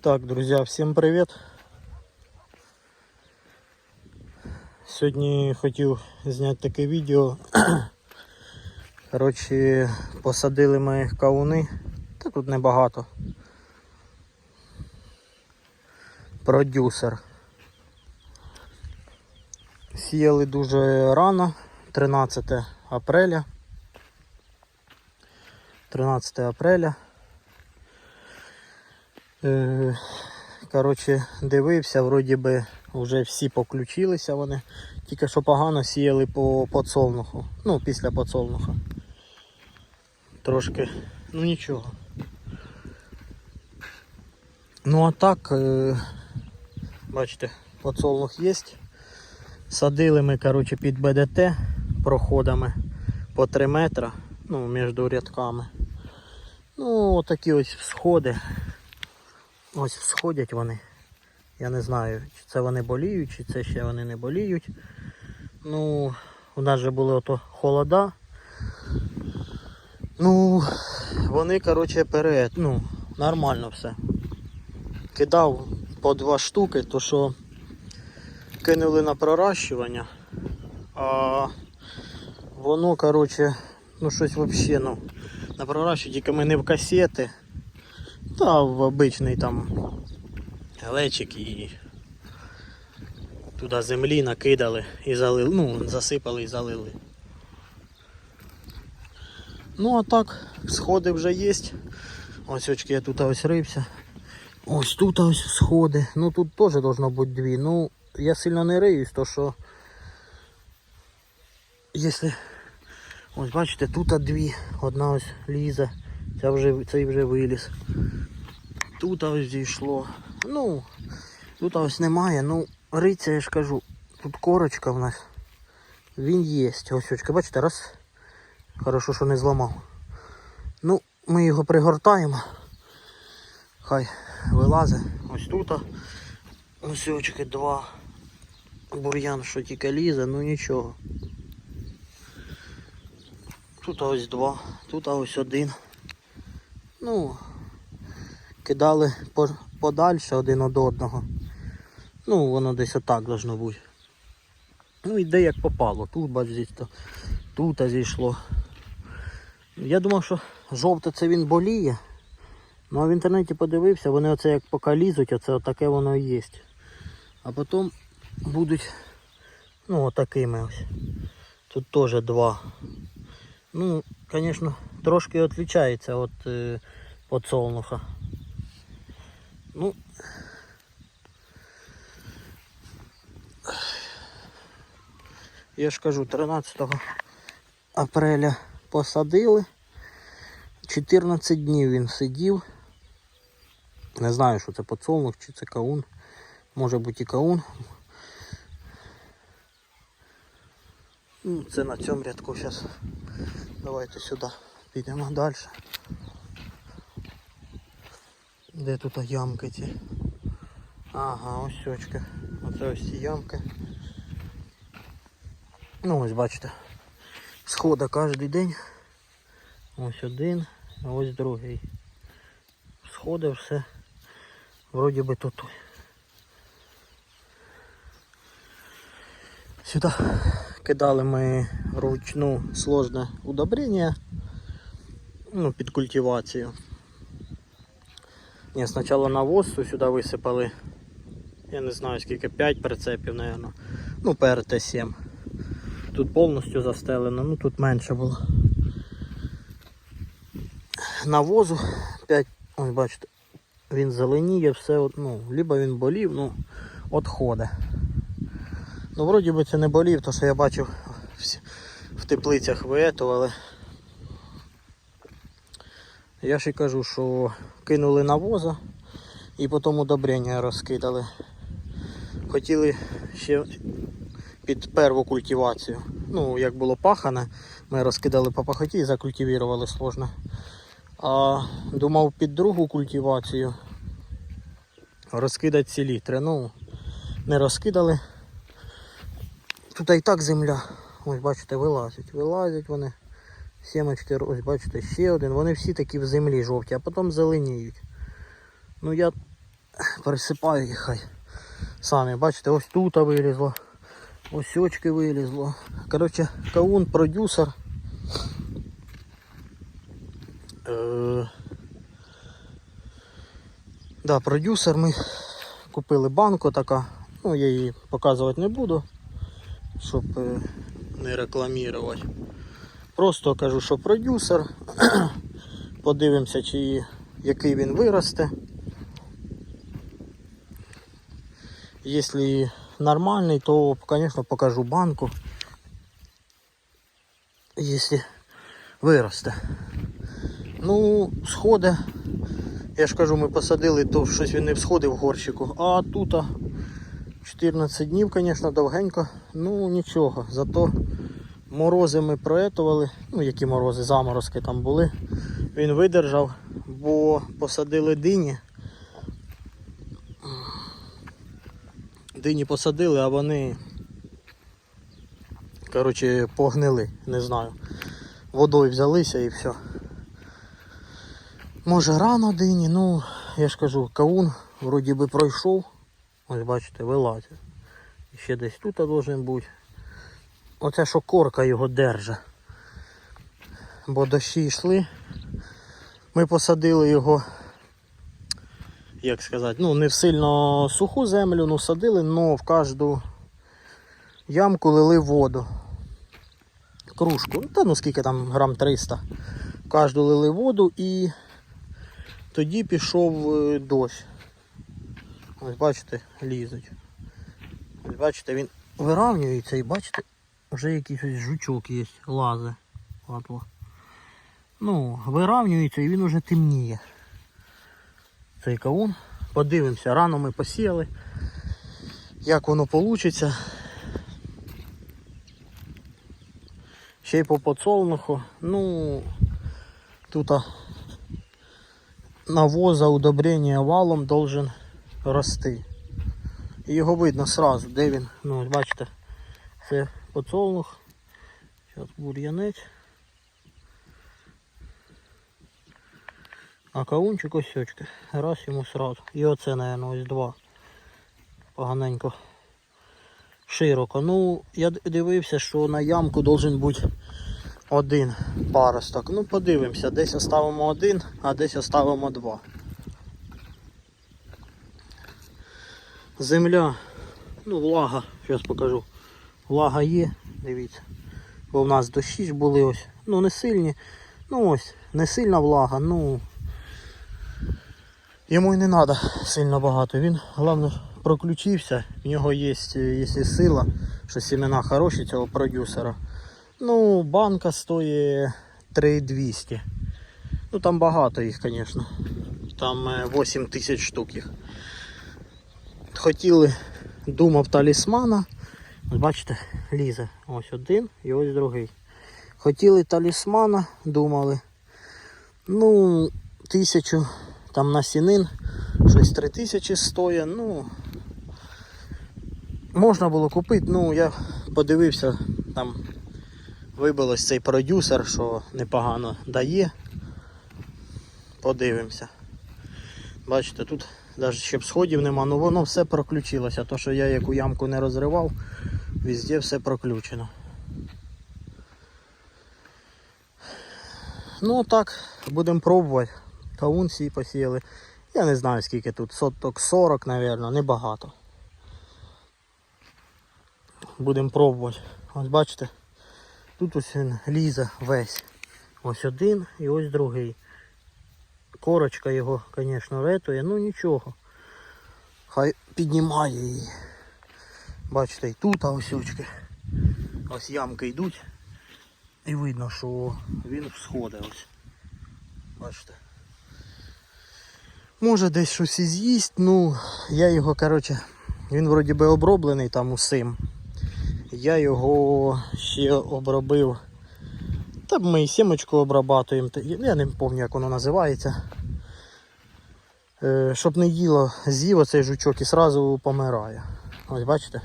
Так, друзья, всім привіт. Сьогодні хотів зняти таке відео. Коротше, посадили ми кавуни, та тут небагато. Продюсер. Сіяли дуже рано, 13 апреля. 13 апреля. Е, Коротше, дивився, вроді би вже всі поключилися вони. Тільки що погано сіяли по подсолнуху. Ну, після подсолнуха. Трошки, ну нічого. Ну а так, е, бачите, подсолнух є. Садили ми, коротше, під БДТ проходами по 3 метра, ну, між рядками. Ну, отакі ось всходи. Ось всходять вони. Я не знаю, чи це вони боліють, чи це ще вони не боліють. Ну, у нас же були ото холода. Ну, вони, коротше, перед, ну, нормально все. Кидав по два штуки, то що кинули на проращування, а воно, коротше, ну щось взагалі, ну, на проращування, тільки ми не в касети. Та в обичний там глечик і туди землі накидали і залили, ну, засипали і залили. Ну а так, сходи вже є. Ось очки я тут ось рився. Ось тут ось сходи. Ну тут теж должно бути дві. Ну, я сильно не риюсь, то що якщо ось бачите, тут дві, одна ось лізе, ця вже, цей вже виліз. Тут ось зійшло. Ну, тут ось немає. Ну, риця, я ж кажу, тут корочка в нас. Він є. Ось очка, бачите, раз. Хорошо, що не зламав. Ну, ми його пригортаємо. Хай вилазить. Ось тут. Ось очки два. Бур'ян, що тільки лізе, ну нічого. Тут ось два, тут ось один. Ну, кидали подальше один від одного. Ну, воно десь отак должно бути. Ну, йде як попало. Тут, бачите, тут зійшло. Я думав, що жовте це він боліє. Ну а в інтернеті подивився, вони оце як поки лізуть, оце отаке воно і є. А потім будуть ну отакими ось. Тут теж два. Ну, звісно, трошки відрізняється від е, подсолнуха. Ну, я ж кажу, 13 апреля посадили. 14 днів він сидів. Не знаю, що це подсолнух чи це каун. Може бути і каун. Ну, це на цьому рядку зараз. Давайте сюди підемо далі. Де тут ямки ці? Ага, ось очка. Оце ось ці ямки. Ну ось бачите. Схода кожен день. Ось один, а ось другий. Сходи все. Вроді би тут. Сюди кидали ми ручну сложне удобрення. Ну, під культивацію. Ні, спочатку навоз сюди висипали. Я не знаю скільки, 5 прицепів, мабуть. Ну, ПРТ-7. Тут повністю застелено, ну тут менше було. Навозу 5, ось бачите, він зеленіє, все, ну, либо він болів, ну, отходи. Ну, вроді би це не болів, то що я бачив в теплицях виетували. Я і кажу, що кинули навоза і потім удобрення розкидали. Хотіли ще під перву культивацію. Ну, як було пахане, ми розкидали по пахоті і закультивували сложно. А думав під другу культивацію розкидати ці літри. Ну, не розкидали. Тут і так земля. Ось бачите, вилазять. Вилазять вони. Сімочки, ось бачите, ще один. Вони всі такі в землі жовті, а потім зеленіють. Ну я пересипаю їх хай. Самі бачите, ось тут вилізло, ось очки вилізло. Коротше, каун продюсер. Е, да, продюсер ми купили банку така. Ну, я її показувати не буду, щоб е, не рекламувати. Просто кажу, що продюсер. Подивимося, чи який він виросте. Якщо нормальний, то, звісно, покажу банку. Якщо виросте. Ну, сходи. Я ж кажу, ми посадили, то щось він не всходив в горщику. А тут 14 днів, звісно, довгенько. Ну нічого. Зато морози ми проетували. Ну, які морози, заморозки там були. Він видержав, бо посадили дині. Дині посадили, а вони коротше, погнили, не знаю. Водою взялися і все. Може рано дині, ну я ж кажу, кавун вроді би пройшов. Ось бачите, вилазить. Ще десь тут должен бути. Оце що корка його держа. Бо дощі йшли. Ми посадили його, як сказати, ну не в сильно суху землю, ну садили, але в кожну ямку лили воду. Кружку. Та ну скільки там грам 300. В кожну лили воду і тоді пішов е, дощ. Ось бачите, лізуть. Ось бачите, він вирівнюється і бачите, вже якийсь жучок є, лазе. Падло. Ну, вирівнюється і він уже темніє. Цей кавун. Подивимося, рано ми посіяли. Як воно вийде. Ще й по подсолнуху. Ну тут навоза удобрення валом должен рости. І його видно сразу, де він. Ну, бачите, це подсолнух. Зараз бур'янець. А каунчик ось. Раз йому сразу. І оце, мабуть, ось два. Поганенько. Широко. Ну, я дивився, що на ямку должен бути один паросток. Ну, подивимося, десь оставимо один, а десь оставимо два. Земля, ну, влага, зараз покажу. Влага є, дивіться. Бо в нас дощі ж були ось. Ну не сильні. Ну ось, не сильна влага, ну йому й не треба сильно багато. Він головне проключився. В нього є, якщо сила, що сімена хороші цього продюсера. Ну, банка стоїть 3200. Ну там багато їх, звісно. Там е, 8 тисяч штук їх. Хотіли, думав талісмана. Ось бачите, лізе. Ось один і ось другий. Хотіли талісмана, думали. Ну, тисячу там на сінин, щось три тисячі стоїть. Ну, можна було купити, ну я подивився, там вибилось цей продюсер, що непогано дає. Подивимося. Бачите, тут навіть ще б сходів нема, ну воно все проключилося. То, що я яку ямку не розривав, везде все проключено. Ну так, будемо пробувати. Кавун всі посіяли. Я не знаю скільки тут, соток 40, мабуть, небагато. Будемо пробувати. Ось бачите, тут ось він лізе весь. Ось один і ось другий. Корочка його, звісно, ретує, ну нічого. Хай піднімає її. Бачите, і тут а ось ямки йдуть. І видно, що він всходить ось. Бачите. Може десь щось і з'їсть, ну я його, коротше, він вроді би оброблений там усім. Я його ще обробив. Та ми і сімочку обрабатуємо. Я не пам'ятаю, як воно називається. Е, щоб не їло, з'їв оцей жучок і одразу помирає. Ось бачите?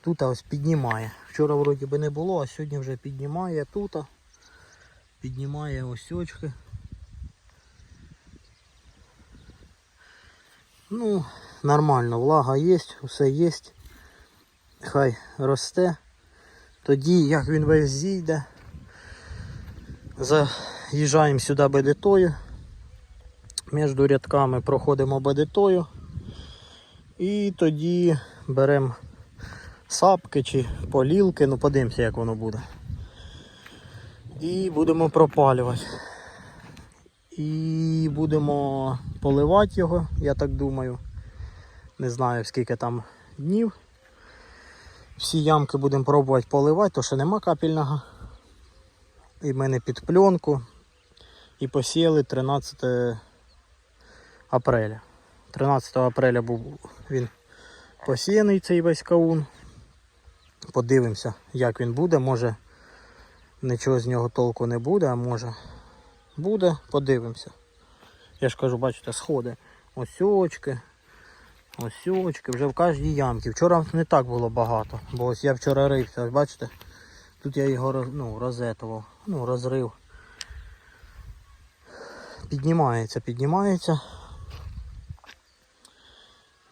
Тут ось піднімає. Вчора вроді би не було, а сьогодні вже піднімає тут. Піднімає ось очки. Ну, нормально, влага є, все є. Хай росте. Тоді, як він весь зійде, заїжджаємо сюди бедитою. Між рядками проходимо бедитою. І тоді беремо сапки чи полілки, ну подивимося, як воно буде. І будемо пропалювати. І будемо поливати його, я так думаю. Не знаю скільки там днів. Всі ямки будемо пробувати поливати, то що нема капельного. І в мене під пленку. І посіяли 13 апреля. 13 апреля був він посіяний цей весь каун. Подивимося, як він буде. Може нічого з нього толку не буде, а може буде, подивимося. Я ж кажу, бачите, сходи. Ось очки. Вже в кожній ямці. Вчора не так було багато, бо ось я вчора рився, бачите? Тут я його ну, розетував, ну, розрив. Піднімається, піднімається.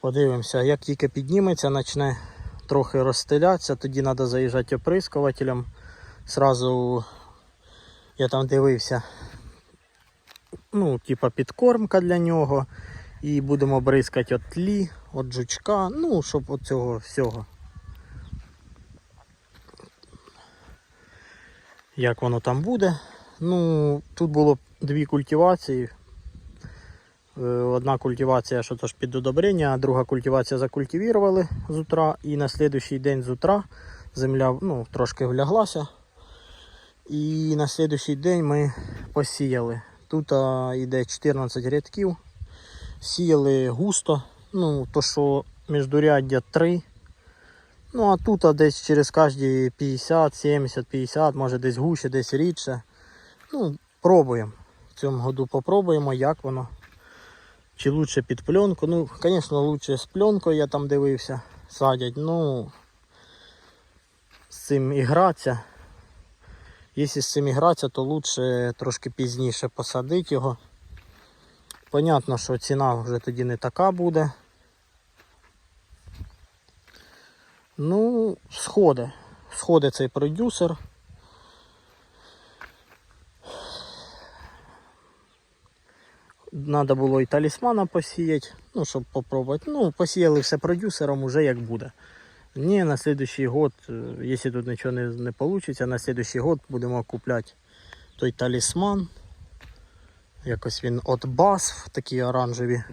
Подивимося, як тільки підніметься, почне трохи розстелятися, тоді треба заїжджати оприскувателем. Сразу я там дивився, ну, типа підкормка для нього. І будемо бризкати от тлі, от жучка, ну, щоб от цього всього. Як воно там буде. Ну, тут було дві культивації. Е, Одна культивація, що то ж під удобрення, а друга культивація закультивували з утра. І на слідуючий день з утра земля ну, трошки вляглася. І на слідуючий день ми посіяли. Тут а, йде 14 рядків. Сіяли густо, ну, то що міждуряддя 3. Ну а тут а десь через кожні 50, 70, 50, може десь гуще, десь рідше. Ну, пробуємо. В цьому году попробуємо, як воно. Чи лучше під пленку. Ну, звісно, лучше з пленкою я там дивився, садять. Ну з цим і гратися. Якщо з цим і гратися, то лучше трошки пізніше посадити його. Понятно, що ціна вже тоді не така буде. Ну, сходи. Сходи цей продюсер. Надо було і талісмана посіяти, ну, щоб попробувати. Ну, посіяли все продюсером уже як буде. Ні, на следующий год, е, якщо тут нічого не, не вийде, на следующий год будемо купляти той талісман. Якось він от басф, такі оранжеві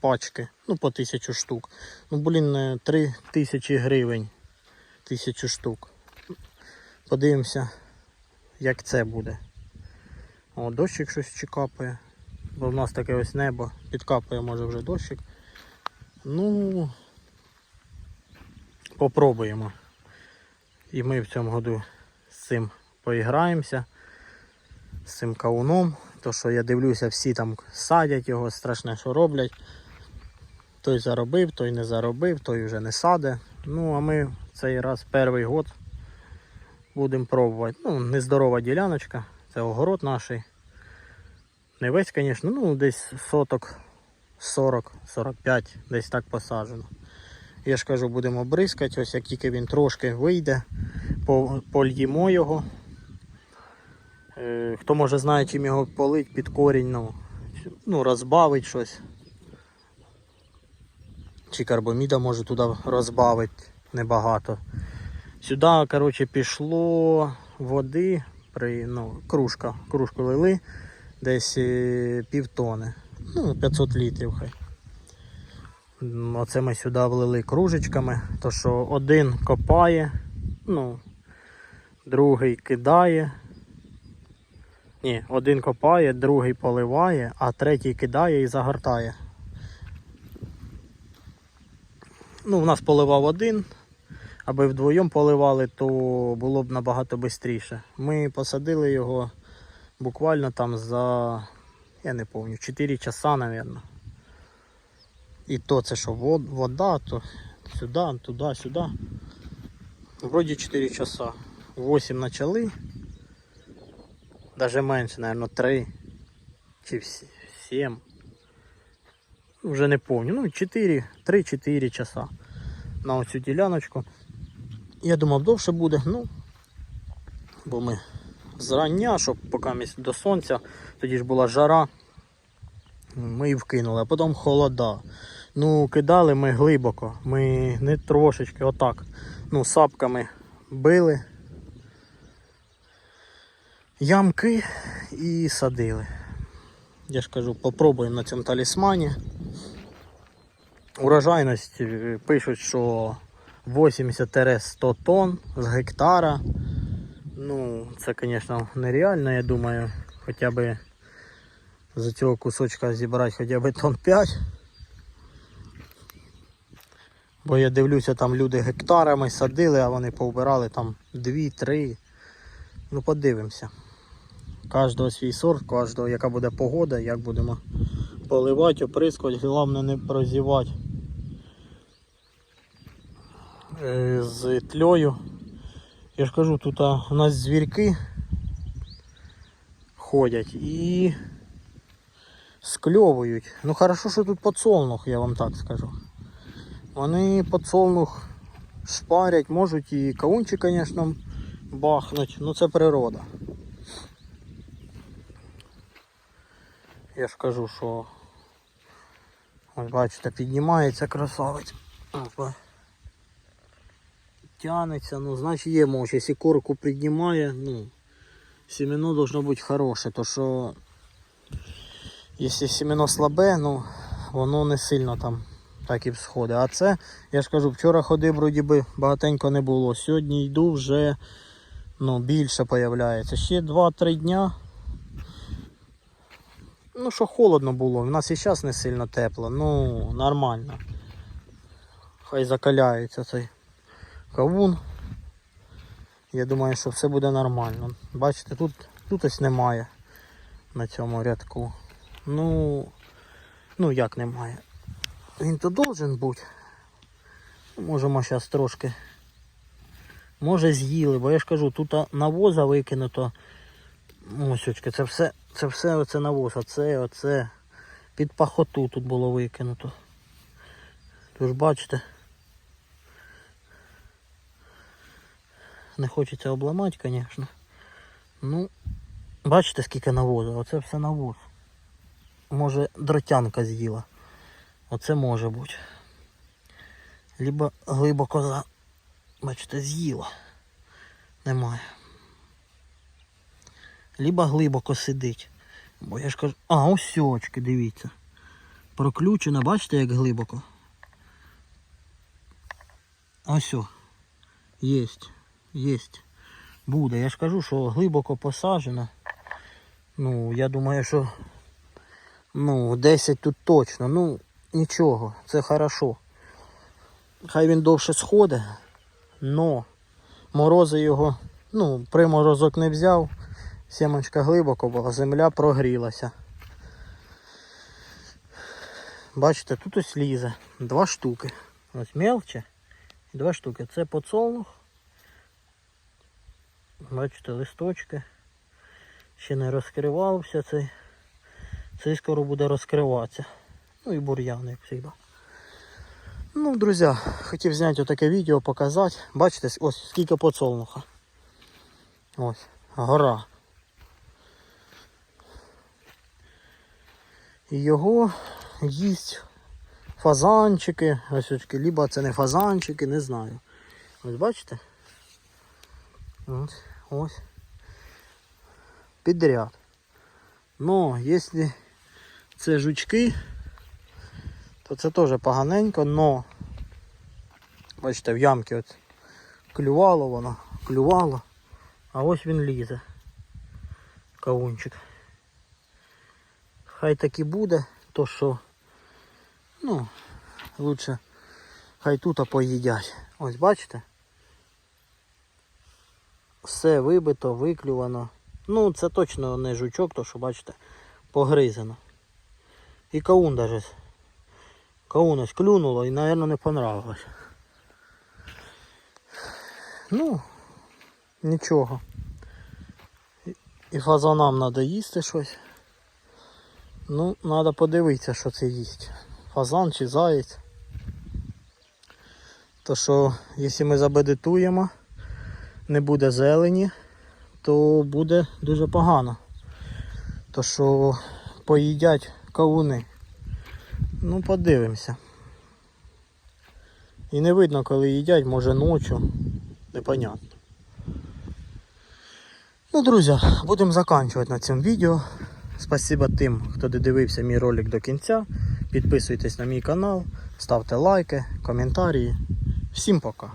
пачки, ну по тисячу штук. Ну, блін, е, три тисячі гривень. Тисячу штук. Подивимося, як це буде. О, дощик щось чекапає. Бо в нас таке ось небо. Підкапає може вже дощик. Ну попробуємо. І ми в цьому году з цим поіграємося. З цим кауном. То що я дивлюся, всі там садять його, страшне, що роблять. Той заробив, той не заробив, той вже не саде. Ну, а ми цей раз перший год будемо пробувати. Ну, нездорова діляночка, це огород наш. Не весь, звісно, ну десь соток 40-45, десь так посаджено. Я ж кажу, будемо бризкати, ось як тільки він трошки вийде, по- польємо його. Е, Хто може знає, чим його полить під корінь, ну, ну розбавить щось. Чи карбоміда може туди розбавити небагато. Сюди, коротше, пішло води, при, ну, кружка, кружку лили десь е, півтони. Ну, 500 літрів хай. Оце ми сюди влили кружечками, то що один копає, ну, другий кидає. Ні, один копає, другий поливає, а третій кидає і загортає. Ну, в нас поливав один, аби вдвоєм поливали, то було б набагато швидше. Ми посадили його буквально там за, я не пам'ятаю, 4 часа, мабуть. І то це що вода, то сюди, туди, сюди. Вроді 4 часа. 8 почали. Даже менше, мабуть, 3 чи 7. вже не помню, ну 4, 3-4 часа на оцю діляночку. Я думав, довше буде, ну, бо ми зрання, щоб поки до сонця, тоді ж була жара. Ми і вкинули, а потім холода. Ну, кидали ми глибоко. Ми не трошечки, отак. Ну, сапками били ямки і садили. Я ж кажу, попробуємо на цьому талісмані. Урожайність е, пишуть, що 80-100 тонн з гектара. Ну, це, звісно, нереально, я думаю, хоча б з цього кусочка зібрати хоча б тонн 5. Бо я дивлюся, там люди гектарами садили, а вони повбирали там 2-3. Ну, подивимося. Кожного свій сорт, кожного яка буде погода, як будемо поливати, оприскувати, головне не прозівати Е, з тльою. Я ж кажу, тут а, у нас звірки ходять і скльовують. Ну хорошо, що тут подсолнух, я вам так скажу. Вони подсолнух шпарять, можуть і каунчі, звісно, бахнуть, ну це природа. Я ж кажу, що ось бачите, піднімається красавець. Тянеться, ну значить є мощь. Якщо корку піднімає, ну семено должно бути хороше, то що якщо семено слабе, ну воно не сильно там так і всходить. А це, я ж кажу, вчора ходив, вроді би багатенько не було. Сьогодні йду вже ну, більше появляється. Ще 2-3 дня. Ну, що холодно було, в нас і зараз не сильно тепло, ну нормально. Хай закаляється цей кавун. Я думаю, що все буде нормально. Бачите, тут, тут ось немає на цьому рядку. Ну, ну як немає. Він то должен бути. Можемо зараз трошки. Може з'їли, бо я ж кажу, тут навоза викинуто. Ось це все, це все оце навоз, оце, оце. Під пахоту тут було викинуто. Тож бачите. Не хочеться обламати, звісно. Ну, бачите, скільки навозу, оце все навоз. Може дротянка з'їла. Оце може бути. Либо глибоко за... Бачите, з'їла. Немає. Либо глибоко сидить. Бо я ж кажу... А, ось сьочки, дивіться. Проключено, бачите, як глибоко. Ось. Єсть. Єсть. Буде. Я ж кажу, що глибоко посаджено. Ну, я думаю, що ну, 10 тут точно. Ну, нічого, це хорошо. Хай він довше сходить, но морози його, ну, приморозок не взяв, сімочка глибоко була, земля прогрілася. Бачите, тут ось лізе. Два штуки. Ось мелче. Два штуки. Це подсолнух. Бачите, листочки. Ще не розкривався цей. Цей скоро буде розкриватися. Ну і бур'ян, як завжди. Ну, друзі, хотів зняти отаке відео, показати. Бачите, ось скільки подсолнуха. Ось, гора. І його їсть фазанчики, ось очки, либо це не фазанчики, не знаю. Ось бачите? Ось, ось. Підряд. Но, якщо це жучки, то це теж поганенько, но бачите, в ямки от клювало воно, клювало, а ось він лізе. Кавунчик. Хай так і буде, то що, ну, лучше хай тут поїдять. Ось бачите? Все вибито, виклювано. Ну, це точно не жучок, то що бачите, погризано. І каун даже. Каун ось клюнуло і, мабуть, не понравилось. Ну, нічого. І фазанам треба їсти щось. Ну, треба подивитися, що це їсть. фазан чи заєць. То що, якщо ми забедитуємо, не буде зелені, то буде дуже погано. То що поїдять кавуни. Ну, подивимося. І не видно, коли їдять, може ночі. Непонятно. Ну, друзі, будемо закінчувати на цьому відео. Спасибо тим, хто додивився мій ролик до кінця. Підписуйтесь на мій канал, ставте лайки, коментарі. Всім пока.